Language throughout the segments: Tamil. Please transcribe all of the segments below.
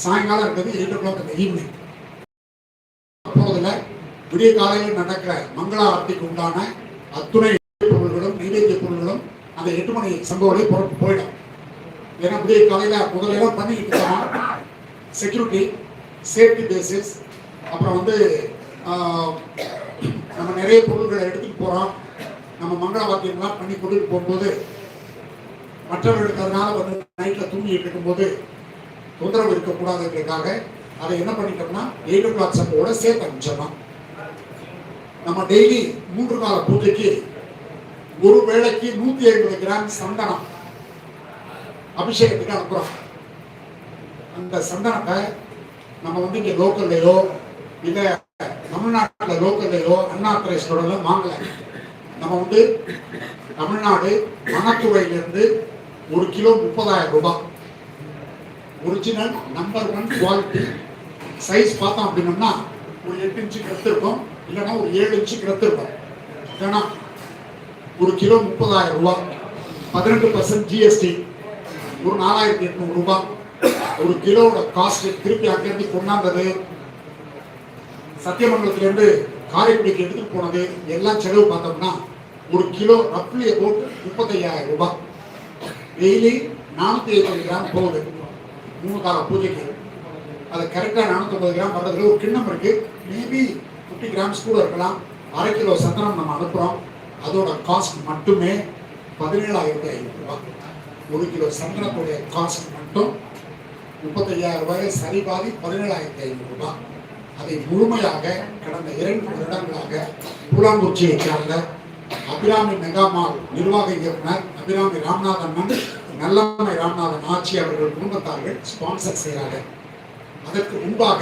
சாயங்காலம் இருக்கிறது எயிட் ஓ கிளாக் அந்த ஈவினிங் அப்போதுல விடிய காலையில் நடக்கிற மங்கள ஆர்த்திக்கு உண்டான அத்துணை பொருள்களும் நீவேத்திய பொருள்களும் அந்த எட்டு மணி சம்பவங்களை பொறுப்பு போயிடும். ஏன்னா விடிய காலையில் முதலெல்லாம் பண்ணிக்கிட்டு இருக்கோம். செக்யூரிட்டி சேஃப்டி பேசிஸ் அப்புறம் வந்து நம்ம நிறைய பொருள்களை எடுத்துட்டு போகிறோம் நம்ம மங்கள வாத்தியம்லாம் பண்ணி கொண்டுட்டு போகும்போது மற்றவர்களுக்கு அதனால வந்து நைட்டில் தூங்கிட்டு இருக்கும்போது தொந்தரவு இருக்கக்கூடாதுன்றதுக்காக அதை என்ன பண்ணிட்டோம்னா எயிட் ஓ கிளாக் சம்போட சேர்த்து அனுப்பிச்சிடலாம் நம்ம டெய்லி மூன்று கால பூஜைக்கு ஒரு வேளைக்கு நூத்தி ஐம்பது கிராம் சந்தனம் அபிஷேகத்துக்கு அனுப்புறோம். அந்த சந்தனத்தை நம்ம வந்து இங்க லோக்கல்லையோ இல்ல தமிழ்நாட்டில் லோக்கல்லையோ அண்ணா ஸ்டோர்ல வாங்கல. நம்ம வந்து தமிழ்நாடு வனத்துறையிலிருந்து ஒரு கிலோ முப்பதாயிரம் ரூபாய் original number one quality size பார்த்தோம் அப்படின்னோம்னா ஒரு எட்டு இன்ச்சு கிரத்து இருக்கும். இல்லைன்னா ஒரு ஏழு இன்ச்சு கிரத்து இருக்கும். ஏன்னா ஒரு கிலோ முப்பதாயிரம் ரூபா. பதினெட்டு பர்சன்ட் ஜிஎஸ்டி ஒரு நாலாயிரத்தி எட்நூறு ரூபா. ஒரு கிலோவோட காஸ்ட் திருப்பி அங்கேருந்து கொண்டாந்தது. சத்தியமங்கலத்திலேருந்து காரைக்குடிக்கு எடுத்துட்டு போனது. எல்லாம் செலவு பார்த்தோம்னா ஒரு கிலோ ரப்லி அபவுட் முப்பத்தையாயிரம் ரூபாய் டெய்லி நானூற்றி ஐம்பது கிராம் போகுது. மூணு கால பூஜைக்கு. அது கரெக்டாக நானூற்றம்பது கிராம் வர்றதுல ஒரு கிண்ணம் இருக்கு. மேபி ஃபிஃப்டி கிராம்ஸ் கூட இருக்கலாம். அரை கிலோ சந்தனம் நம்ம அனுப்புகிறோம் அதோட காஸ்ட் மட்டுமே பதினேழாயிரத்தி ஐநூறு ரூபாய். ஒரு கிலோ சந்தனத்துடைய காஸ்ட் மட்டும் முப்பத்தையாயிரம் ரூபாய் சரி பாதி பதினேழாயிரத்தி ஐநூறு ரூபாய். அதை முழுமையாக கடந்த இரண்டு வருடங்களாக பூலாங்குச்சியை சார்ந்த அபிராமி மெகாமால் நிர்வாக இயக்குனர் அபிராமி ராமநாதன் நல்லம்மை ராமநாதன் ஆட்சி அவர்கள் குடும்பத்தார்கள் ஸ்பான்சர் செய்கிறாங்க. அதற்கு முன்பாக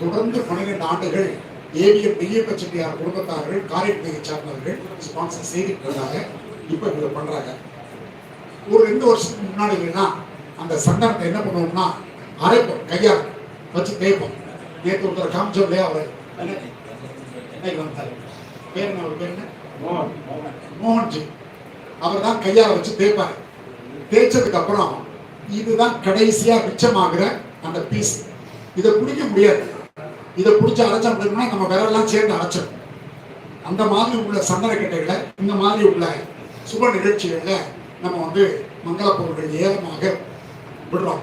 தொடர்ந்து பன்னிரெண்டு ஆண்டுகள் ஏவிஎம் நெய்யப்ப செட்டியார் குடும்பத்தார்கள் காரைக்குடியை சார்ந்தவர்கள் ஸ்பான்சர் செய்துட்டு இருந்தாங்க இப்போ இவங்க பண்றாங்க. ஒரு ரெண்டு வருஷத்துக்கு முன்னாடி இல்லைன்னா அந்த சந்தனத்தை என்ன பண்ணுவோம்னா அரைப்போம் கையால் வச்சு தேய்ப்போம். நேற்று ஒருத்தர் காமிச்சோம் இல்லையா அவர் என்னைக்கு வந்தார் பேர் என்ன? அவர் பேர் என்ன? மோகன்ஜி. அவர் தான் கையால வச்சு தேய்ப்பாரு. தேய்ச்சதுக்கு அப்புறம் இதுதான் கடைசியா மிச்சமாகிற அந்த பீஸ் இதை பிடிக்க முடியாது. இதை பிடிச்சி அரைச்சோம் நம்ம விரலாம் சேர்ந்து அரைச்சிடும் அந்த மாதிரி உள்ள சந்தனக்கட்டைகளை இந்த மாதிரி உள்ள சுப நிகழ்ச்சிகளில் நம்ம வந்து மங்கள பொருட்கள் ஏலமாக விடுறோம்.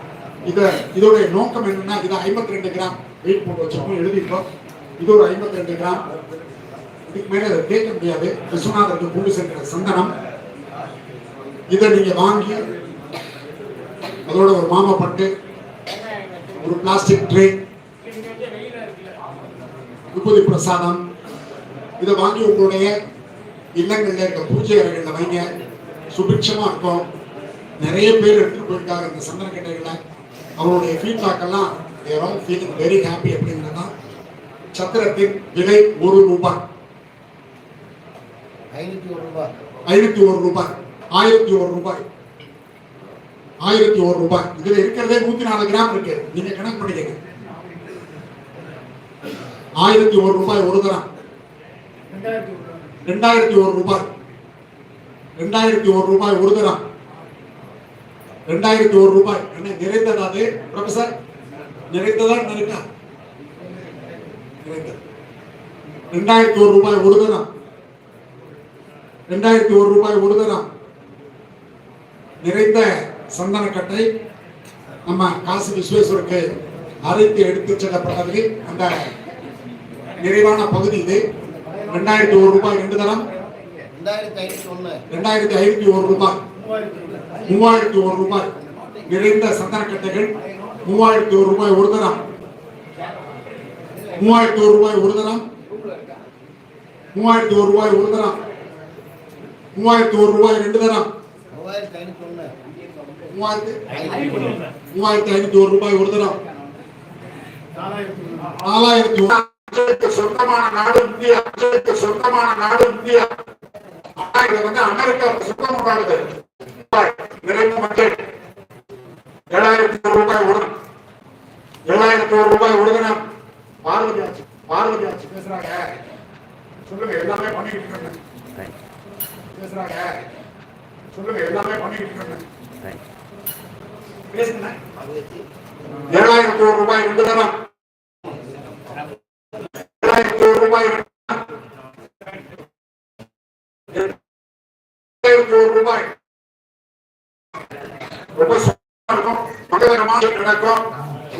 இதை இதோடைய நோக்கம் என்னன்னா இதை ஐம்பத்தி ரெண்டு கிராம் வெயிட் போட்டு வச்சிருக்கோம் எழுதிட்டோம் இது ஒரு ஐம்பத்தி ரெண்டு கிராம். இதுக்கு மேலே அதை கேட்க முடியாது. விஸ்வநாதருக்கு கொண்டு சென்ற சந்தனம். இதை நீங்க வாங்கி அதோட ஒரு மாமா பட்டு ஒரு பிளாஸ்டிக் ட்ரே விபூதி பிரசாதம் இதை வாங்கி உங்களுடைய இல்லங்கள்ல இருக்க பூஜை அறைகள்ல வைங்க. சுபிட்சமா இருக்கும். நிறைய பேர் எடுத்துட்டு போயிருக்காங்க இந்த சந்தன கட்டைகளை. அவருடைய ஃபீட்பேக் எல்லாம் தேர் ஃபீலிங் வெரி ஹாப்பி அப்படிங்கிறதா சத்திரத்தின் விலை ஒரு ரூபாய். ஐநூத்தி ஒரு ரூபாய். ஐநூத்தி ஒரு ரூபாய். ஆயிரத்தி ஒரு ரூபாய். ஆயிரத்தி ஒரு ரூபாய். இதுல இருக்கிறதே நூத்தி நாலு கிராம் இருக்கு. நீங்க கணக்கு பண்ணிக்கங்க. ஆயிரத்தி ஒரு ரூபாய் ஒரு கிராம். ரெண்டாயிரத்தி ஒரு ரூபாய். ரெண்டாயிரத்தி ஒரு ரூபாய் ஒரு கிராம். ரெண்டாயிரத்தி ஒரு ரூபாய். என்ன நிறைந்ததா அது ப்ரொஃபசர் நிறைந்ததா நிறைந்தா நிறைந்தது. ரெண்டாயிரத்தி ஒரு ரூபாய் ஒரு கிராம். ரெண்டாயிரத்தி ஒரு ரூபாய் ஒரு கிராம். நிறைந்த சந்தனக்கட்டை நம்ம காசி விஸ்வேஸ்வருக்கு அரைத்து எடுத்து செல்லப்பட்டது அந்த நிறைவான பகுதி இது. ரெண்டாயிரத்தி ஒரு ரூபாய் ரெண்டு தரம். ரெண்டாயிரத்தி ரெண்டாயிரத்தி ஐநூத்தி ஒரு ரூபாய். மூவாயிரத்தி ஒரு ரூபாய். நிறைந்த சந்தனக்கட்டைகள் மூவாயிரத்தி ஒரு ரூபாய் ஒரு தரம். மூவாயிரத்தி ஒரு ரூபாய் ஒரு தரம். மூவாயிரத்தி ஒரு ரூபாய் ஒரு தரம். மூவாயிரத்தி ஒரு ரூபாய் ரெண்டு தரம். மூவாயிரத்தி ஐநூத்தி ஒண்ணு. மூவாயிரத்தி ஐநூத்தி ஒரு ரூபாய் ஒரு தரம் நாலாயிரத்தி சொந்தமான நாடு இந்தியா சொந்தமான நாடு இந்தியா. இது வந்து நிறைந்த மக்கள். ஏழாயிரத்தி ஒரு ரூபாய் ஒரு ஏழாயிரத்தி ஒரு ரூபாய் ஒரு தினம் பார்வதி ஆச்சு பார்வதி ஆச்சு பேசுறாங்க சொல்லுங்க எல்லாமே பண்ணிக்கிட்டு இருக்காங்க பேசுறாங்க சொல்லுங்க எல்லாமே பண்ணிக்கிட்டு இருக்காங்க பேசுங்க அறுபத்தி ஏழாயிரத்தி ஒரு ரூபாய் ரெண்டு தரம் ஏழாயிரத்தி ஒரு ரூபாய் ரெண்டு தரம். ஏழாயிரத்தி ஒரு ரூபாய் ரொம்ப சுத்தமா இருக்கும் மங்களகரமாக நடக்கும்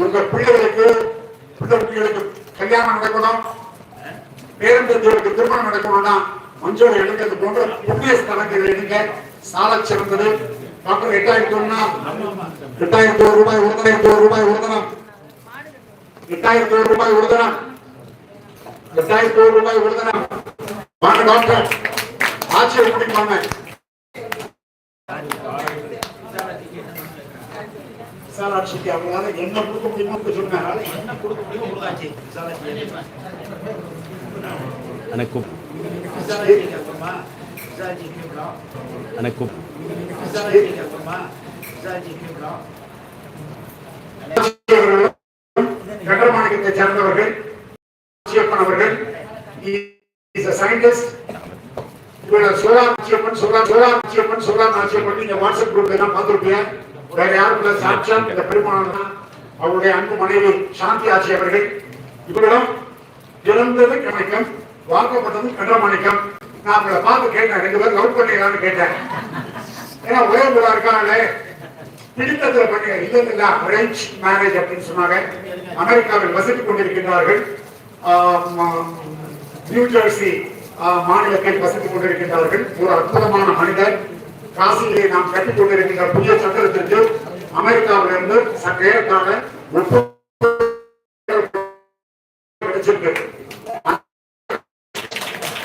உங்க பிள்ளைகளுக்கு பிள்ளை குட்டிகளுக்கு கல்யாணம் நடக்கணும். பேரம்பேத்திகளுக்கு திருமணம் நடக்கணும்னா மஞ்சள் எடுக்கிறது போன்ற புண்ணிய ஸ்தலங்கள் எடுங்க சால சிறந்தது. டாக்டர் எட்டாயிரத்தி ஒன்னா எட்டாயிரத்தி ஒரு ரூபாய் ஒரு தரம் ஒரு ரூபாய் ஒரு எட்டாயிரத்தி ஒரு ரூபாய் ஒரு எட்டாயிரத்தி ஒரு ரூபாய் ஒரு வாங்க டாக்டர். ஆட்சியை பிடிப்பாங்க விசாலாட்சிக்கு அவங்களால என்ன கொடுக்க முடியுமோ சொன்னாங்க என்ன கொடுக்க முடியுமோ கொடுத்தாச்சு. விசாலாட்சி கேட்கலாம் கட்டமாணிக்கத்தை சேர்ந்தவர்கள் அவர்கள் இஸ் a scientist இவங்க சோலா நாச்சியப்பன் சோலா சோலா நாச்சியப்பன் நீங்க வாட்ஸ்அப் குரூப்ல எல்லாம் பார்த்திருப்பீங்க? வேற யாரும் இல்ல சாட்சாத் இந்த பெருமாள் தான் அவருடைய அன்பு மனைவி சாந்தி ஆட்சி அவர்கள். இவர்களும் இறந்தது கணக்கம் வாக்கப்பட்டது கண்டமணிக்கம். நான் அவங்களை பார்த்து கேட்டேன் ரெண்டு பேரும் லவ் பண்ணீங்களான்னு கேட்டேன். ஏன்னா ஒரே ஊரா இருக்காங்களே. பிடித்ததுல பண்ணி இல்ல இல்ல அரேஞ்ச் மேரேஜ் அப்படின்னு சொன்னாங்க. அமெரிக்காவில் வசித்துக் கொண்டிருக்கின்றார்கள். New Jersey. மாநிலத்தில் வசித்துக் கொண்டிருக்கின்றார்கள். ஒரு அற்புதமான மனிதர். காசியிலே நாம் கட்டிக் கொண்டிருக்கின்ற புதிய சத்திரத்திற்கு அமெரிக்காவிலிருந்து சற்று ஏறத்தாழ முப்பது கிடைச்சிருக்கு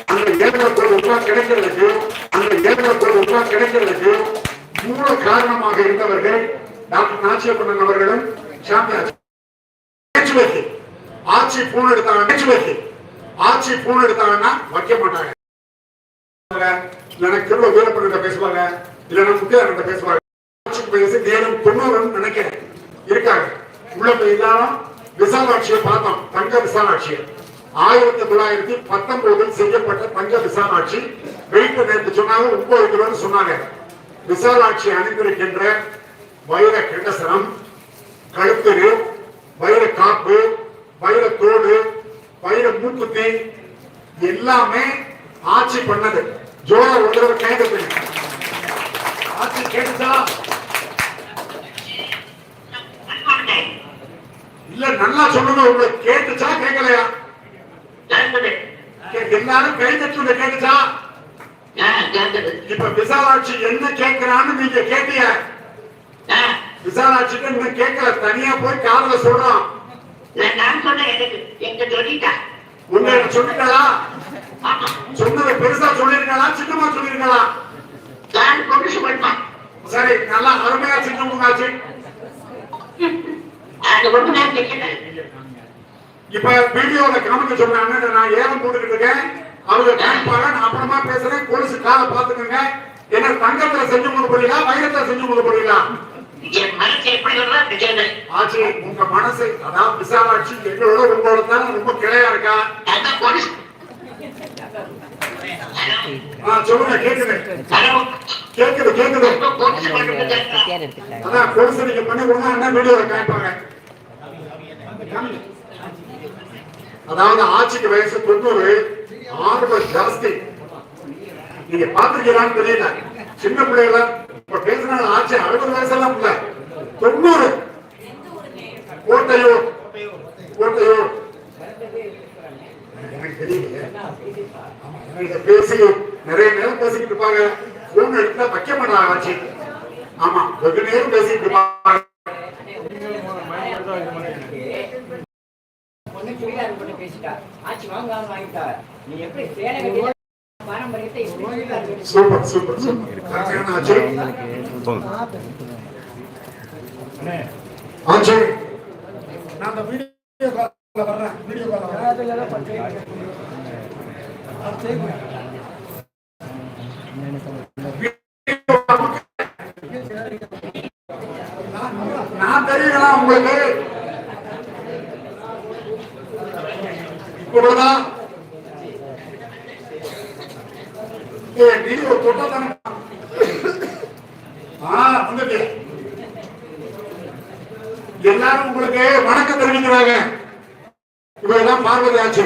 அந்த ஏழரை கோடி ரூபாய் கிடைக்கிறதுக்கு அந்த ஏழரை ரூபாய் கிடைக்கிறதுக்கு மூல காரணமாக இருந்தவர்கள் டாக்டர் நாச்சியப்பண்ணன் அவர்களும் சாமி ஆட்சி பூன் எடுத்தாங்க ஆட்சி போன் எடுத்தாங்கன்னா வைக்க மாட்டாங்க. இல்லைன்னா கிருவ வீரப்பண்ணிட்ட பேசுவாங்க. இல்லைன்னா முத்தியாரண்ட பேசுவாங்க. ஆட்சிக்கு பேசி நேரம் தொண்ணூறுன்னு நினைக்கிறேன். இருக்காங்க. உள்ள போய் எல்லாரும் விசாலாட்சியை பார்த்தோம். தங்க விசாலாட்சியை ஆயிரத்தி தொள்ளாயிரத்தி பத்தொன்பதில் செய்யப்பட்ட தங்க விசாலாட்சி. வெயிட் நேற்று சொன்னாங்க ஒன்பது கிலோன்னு சொன்னாங்க. விசாலாட்சி அணிந்திருக்கின்ற வைர கிண்டசனம் கழுத்துரு வைர காப்பு வைர தோடு வைர மூக்குத்தி எல்லாமே ஆட்சி பண்ணது. ஜோரா ஒரு தடவை கைது ஆட்சி கேட்டுச்சா? இல்ல நல்லா சொல்லுங்க. உங்களுக்கு கேட்டுச்சா கேட்கலையா எல்லாரும் கை தட்டுங்க கேட்டுச்சா? இப்ப விசாலாட்சி என்ன கேட்கிறான்னு நீங்க கேட்டீங்க. விசாலாட்சிக்கு நீங்க கேட்கல தனியா போய் காதுல சொல்றோம் நான் சொன்னேன் எனக்கு எங்க சொல்லிட்டேன் உங்க சொல்லிட்டாளா சொன்னதை பெருசா சொல்லிருக்காளா சின்னமா சொல்லிருக்காளா நான் கொண்டு சொல்லிட்டேன் சரி நல்லா அருமையா சின்னமுங்காச்சு அது ஒண்ணு நான் கேட்கிறேன் இப்ப வீடியோல காமிக்க சொன்ன அண்ணன் நான் ஏலம் போட்டுக்கிட்டு இருக்கேன். அவங்க காமிப்பாங்க நான் அப்புறமா பேசுறேன். கொலுசு காலை பாத்துக்கோங்க என்ன தங்கத்துல செஞ்சு கொண்டு போறீங்களா வைரத்துல செஞ்சு கொண்டு போறீங்களா என் மனசு எப்படி ஆச்சு உங்க மனசு அதாவது விசாலாட்சி எங்களோட உங்களோட தான் ரொம்ப கிளையா இருக்கா? அதான் சொல்லுங்க கேக்குது. கேக்குது கேக்குது. அதான் கொலுசு நீங்க பண்ணி அண்ணன் வீடியோல காமிப்பாங்க? அதாவது ஆட்சிக்கு வயசு தொண்ணூறு ஆர்வம் ஜாஸ்தி. நீங்க பாத்துருக்கீங்களான்னு தெரியல. சின்ன பிள்ளைகள? இப்ப பேசின ஆட்சி அறுபது வயசெல்லாம் இல்ல. தொண்ணூறு. கோட்டையூர். கோட்டையூர். எனக்கு தெரியல இத பேசி நிறைய நேரம் பேசிக்கிட்டு இருப்பாங்க. போன் எடுத்தா வைக்க மாட்டாங்க ஆட்சி. ஆமா வெகு நேரம் பேசிட்டு இருப்பாங்க. பொண்ணு சுடிதார் போட்டு பேசிட்டா. ஆச்சு வாங்க வாங்கிட்டா நீ எப்படி சேலை எப்படி சுடிதார் போட்டு சூப்பர் சூப்பர் சூப்பர் கரெக்டான ஆட்சி ஆட்சி நான் அந்த வீடியோ கால்ல வர்றேன் வீடியோ கால்ல வர்றேன் நான் தெரியுங்களா உங்களுக்கு இப்பொழுதுதான் ஏ வீடியோ தொட்டா தானே ஆ வந்துட்டு எல்லாரும் உங்களுக்கு வணக்கம் தெரிவிக்கிறாங்க. இவெல்லாம் பார்வதி ஆட்சி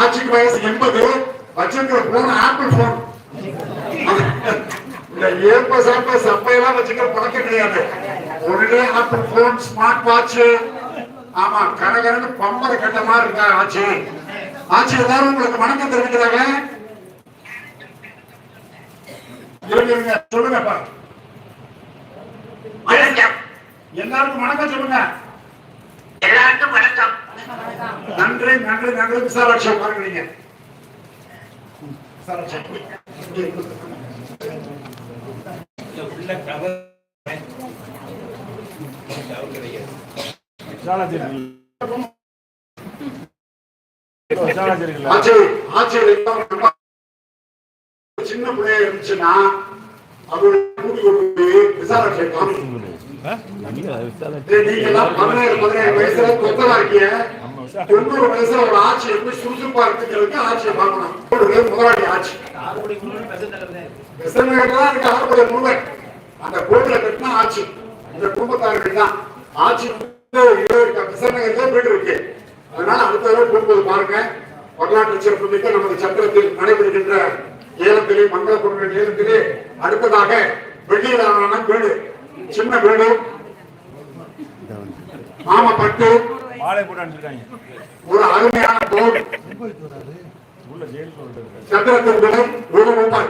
ஆட்சிக்கு வயசு எண்பது வச்சிருக்கிற போன் ஆப்பிள் போன் இந்த ஏற்ப சாப்ப சப்பையெல்லாம் வச்சுக்கிற பழக்கம் கிடையாது. உடனே ஆப்பிள் போன் ஸ்மார்ட் வாட்ச் ஆமா கனகரன்னு பம்பர கட்ட மாதிரி இருக்கா ஆட்சி ஆட்சி எல்லாரும் உங்களுக்கு வணக்கம் தெரிவிக்கிறாங்க. இருங்க இருங்க சொல்லுங்கப்பா வணக்கம் எல்லாருக்கும் வணக்கம் சொல்லுங்க. எல்லாருக்கும் வணக்கம். நன்றி நன்றி நன்றி. விசாலாட்சி பாருங்க நீங்க. சின்ன பிள்ளையா இருந்துச்சுன்னா அவரோட கூட்டி கொண்டு போய் நீங்க எல்லாம் வயசுல தொண்ணூறு வயசுல ஒரு ஆட்சி எப்படி சுறுசுறுப்பா இருக்குங்கிறதுக்கு ஆட்சியை பார்க்கணும் முதலாளி ஆட்சி. இருக்கு ஆறுபடை முழுவன் அந்த கோவில கட்டினா ஆட்சி இந்த குடும்பத்தார்கள் தான் ஆட்சி வீடு இருக்கு அதனால அடுத்த தடவை போகும்போது பாருங்க வரலாற்று சிறப்பு நமது சத்திரத்தில் நடைபெறுகின்ற ஏலத்திலே மங்கள பொருட்கள் ஏலத்திலே அடுத்ததாக வெள்ளியிலான வீடு சின்ன வீடு வாழை போட்டு ஒரு அருமையான போர் உள்ள ஜெயில் போட்டு சத்திரத்தின் விலை ஒரு ரூபாய்.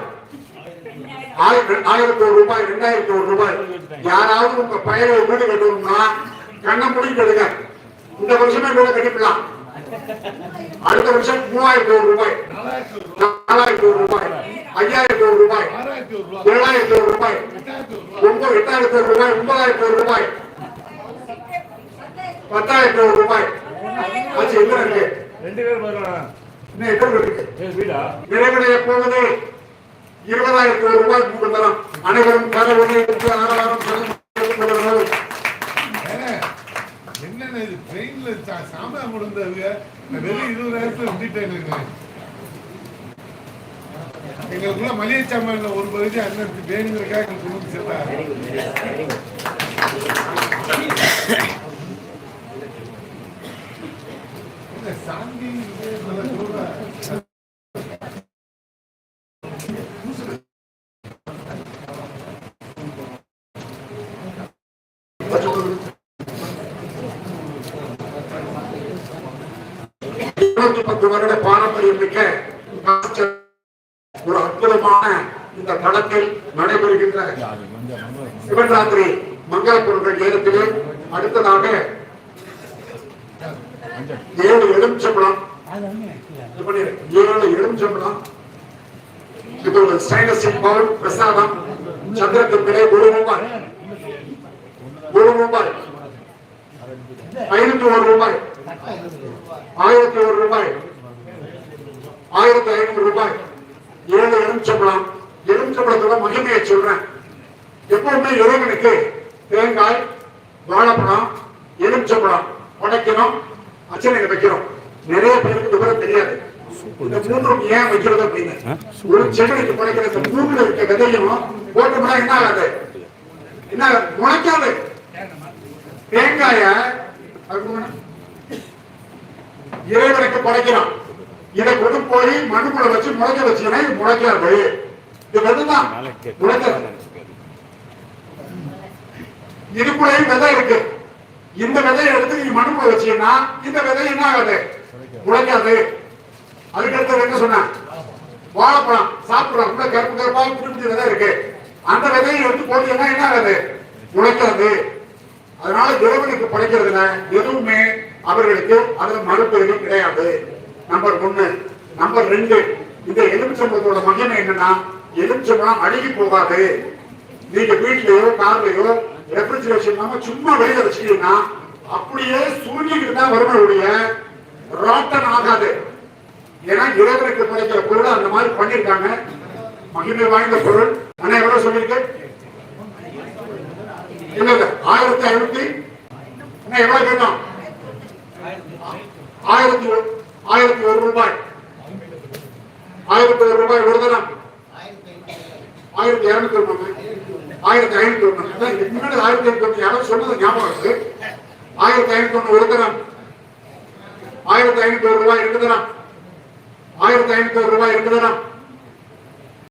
ஆயிர- ஆயிரத்தி ஒரு ரூபாய் ரெண்டாயிரத்தி ஒரு ரூபாய். யாராவது உங்க பையனை வீடு கட்டணும்னா கண்ணை முடி கட்டுங்க. இந்த வருஷமே வீடு கட்டிக்கலாம். அடுத்த வருஷம் மூவாயிரத்தி ஒரு ரூபாய் நாலாயிரத்தி ஒரு ரூபாய் ஐயாயிரத்தி ஒரு ரூபாய் ஏழாயிரத்தி ஒரு ஒன்பது எட்டாயிரத்தி ஒரு ரூபாய் ஒன்பதாயிரத்தி ஒரு ரூபாய் பத்தாயிரத்தி ஒரு ரூபாய் ஆச்சு எத்தனை இருக்கு ரெண்டு பேர் பதிலாக இன்னும் எத்தனை இருக்கு வீடா நிறைவடைய போவது இருபதாயிரத்தி ஒரு ரூபாய் கொடுக்கலாம் அனைவரும் கரவொலி ஆரவாரம் சொல்லுங்கள் என்னென்ன இது ட்ரெயின்ல கொடுத்தது நான் வெறும் இருபதாயிரத்துல விட்டுட்டேன் எங்களுக்குள்ள மளிகை சாமான ஒரு பகுதி அண்ணன் வேணுங்கிறக்காக எங்களுக்கு கொண்டு சேர்த்தாங்க சாந்தி பத்து வருட பாரம்பரியம் மிக்க ஒரு அற்புதமான இந்த தளத்தில் நடைபெறுகின்ற சிவராத்திரி மங்கள பொருட்கள் நேரத்திலே அடுத்ததாக ஏழு எலுமிச்சம்பழம். ஏழு எலுமிச்சம்பழம். இது ஒரு ஸ்டைலஸ் பவுல் பிரசாதம். சந்திரத்தின் விலை ஒரு ரூபாய். ஒரு ரூபாய். ஐநூத்தி ஒரு ரூபாய். ஆயிரத்தி ஒரு ரூபாய். ஆயிரத்தி ஐநூறு ரூபாய். ஏழு எலுமிச்சம்பழம் எலுமிச்சம்பழத்தோட மகிமையை சொல்றேன். எப்பவுமே இறைவனுக்கு தேங்காய் வாழைப்பழம் எலுமிச்சம்பழம் உடைக்கணும் அச்சனைக்கு வைக்கிறோம். நிறைய பேருக்கு விவரம் தெரியாது. இந்த மூன்றும் ஏன் வைக்கிறது அப்படின்னு. ஒரு செடிக்கு படைக்கிற இந்த மூணுல இருக்க விதையும் போட்டோம்னா என்ன ஆகாது? என்ன? முளைக்காது. தேங்காய இறைவனுக்கு படைக்கிறான் இதை கொண்டு போய் மண்ணுக்குள்ள வச்சு முளைக்க வச்சுன்னா இது முளைக்காது. இது விதைதான். முளைக்காது. இதுக்குள்ளேயும் விதை இருக்கு. இந்த விதையை எடுத்து நீ மண்ணுக்குள்ள வச்சீங்கன்னா இந்த விதை என்ன ஆகாது? முளைக்காது. அதுக்கடுத்து என்ன சொன்ன? வாழைப்பழம். சாப்பிடலாம் கூட கருப்பு கருப்பாக குறிப்பிட்ட விதை இருக்கு. அந்த விதையை எடுத்து போட்டீங்கன்னா என்ன ஆகாது? முளைக்காது. அதனால இறைவனுக்கு படைக்கிறதுல எதுவுமே அவர்களுக்கு அதுல மறுப்பெருமை கிடையாது. நம்பர் ஒண்ணு. நம்பர் ரெண்டு இந்த எலுமிச்சம்பழத்தோட மகிமை என்னன்னா எலுமிச்சம்பழம் அழுகி போகாது. நீங்க வீட்லயோ கார்லயோ ரெஃப்ரிஜரேஷன் இல்லாம சும்மா வெளியில வச்சுட்டீங்கன்னா அப்படியே சுருங்கிட்டு தான் வருவனுடைய ராட்டன் ஆகாது. ஏன்னா இறைவனுக்கு படைக்கிற பொருள் அந்த மாதிரி பண்ணிருக்காங்க மகிமை வாய்ந்த பொருள். ஆனா எவ்வளவு சொல்லியிருக்கு? இல்ல இல்ல ஆயிரத்தி ஐநூத்தி என்ன எவ்வளவு கேட்டோம் ஆயிரத்தி ஒரு- ஆயிரத்தி ஒரு ரூபாய் ஆயிரத்தி ஒரு ரூபாய் ஒரு தினம் ஆயிரத்தி ஐநூறு ஆயிரத்தி இருநூத்தி ஒண்ணு ஆயிரத்தி ஐநூத்தி ஒண்ணு அதான் இதுக்கு முன்னாடி ஆயிரத்தி ஐநூத்தி ஒண்ணு யாரோ சொன்னது ஞாபகம் இருக்கு ஆயிரத்தி ஐநூத்தி ஒண்ணு ஒரு ஆயிரத்தி ஐநூத்தி ஒரு ரூபாய் ரெண்டு தரம் ஆயிரத்தி ஐநூத்தி ஒரு ரூபாய் ரெண்டு தரம்